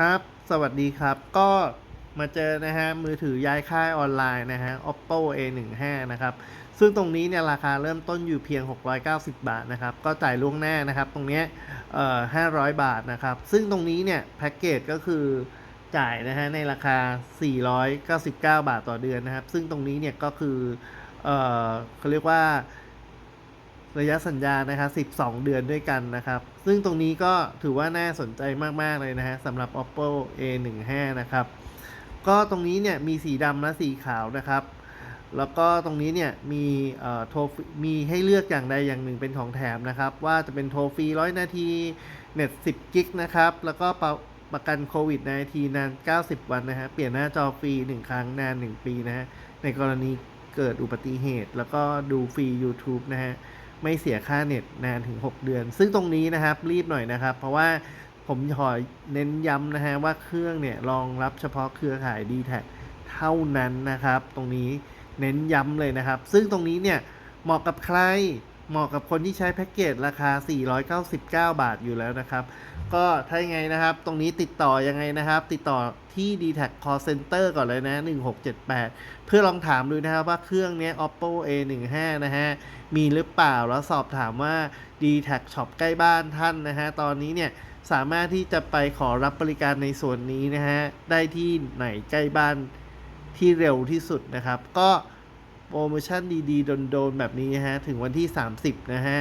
ครับ สวัสดีครับ ก็มาเจอนะฮะ มือถือย้ายค่ายออนไลน์นะฮะ oppo a15 นะครับ ซึ่งตรงนี้เนี่ยราคาเริ่มต้นอยู่เพียง 690 บาทนะครับ ก็จ่ายล่วงหน้านะครับ ตรงนี้เอ่อ500 บาทนะครับ ซึ่งตรงนี้เนี่ยแพ็กเกจก็คือจ่ายนะฮะในราคา 499 บาทต่อเดือนนะครับ ซึ่งตรงนี้เนี่ยก็คือเอ่อเขาเรียกว่า ระยะสัญญานะครับ 12 เดือนด้วยกันนะครับ ซึ่งตรงนี้ก็ถือว่าน่าสนใจมาก ๆ เลยนะฮะสำหรับ oppo a15 นะครับ ก็ตรงนี้เนี่ยมีสีดำและสีขาวนะครับ แล้วก็ตรงนี้เนี่ยมีเอ่อโทฟมีให้เลือกอย่างใดอย่างหนึ่งเป็นของแถมนะครับ ว่าจะเป็นโทรฟรี100 นาทีเน็ต 10 กิกนะครับ แล้วก็ประประกันโควิด19นาน 90 วันนะฮะ เปลี่ยนหน้าจอฟรี 1 ครั้งนาน 1 ปีนะฮะ ในกรณีเกิดอุบัติเหตุ แล้วก็ดูฟรี YouTube นะฮะ ไม่เสียค่าเน็ตนานถึง 6 เดือน ซึ่งตรงนี้นะครับรีบหน่อยนะครับ เพราะว่าผมขอเน้นย้ำนะฮะว่าเครื่องเนี่ยรองรับเฉพาะเครือข่าย d t แทเท่านั้นนะครับ ตรงนี้เน้นย้ำเลยนะครับ ซึ่งตรงนี้เนี่ยเหมาะกับใครเหมาะกับคนที่ใช้แพ็กเกจราคา 499 บาทอยู่แล้วนะครับ ก็ถ้ายังไงนะครับ ตรงนี้ติดต่อยังไงนะครับ ติดต่อที่ d t แท Call Center ก่อนเลยนะ 1678 เพื่อลองถามดูนะครับว่าเครื่องเนี้ย oppo a15 นะฮะ มีหรือเปล่าแล้วสอบถามว่า d t แท Shop ใกล้บ้านท่านนะฮะ ตอนนี้เนี่ยสามารถที่จะไปขอรับบริการในส่วนนี้นะฮะ ได้ที่ไหนใกล้บ้านที่เร็วที่สุดนะครับ ก็ ปรโมชั่นดีๆ โดนๆ แบบนี้นะฮะ ถึงวันที่ 30 นะฮะ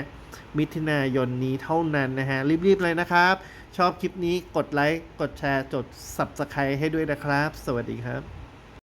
มิถุนายนนี้เท่านั้นนะฮะ รีบๆ เลยนะครับ ชอบคลิปนี้กดไลค์ กดแชร์ จด Subscribe ให้ด้วยนะครับ สวัสดีครับ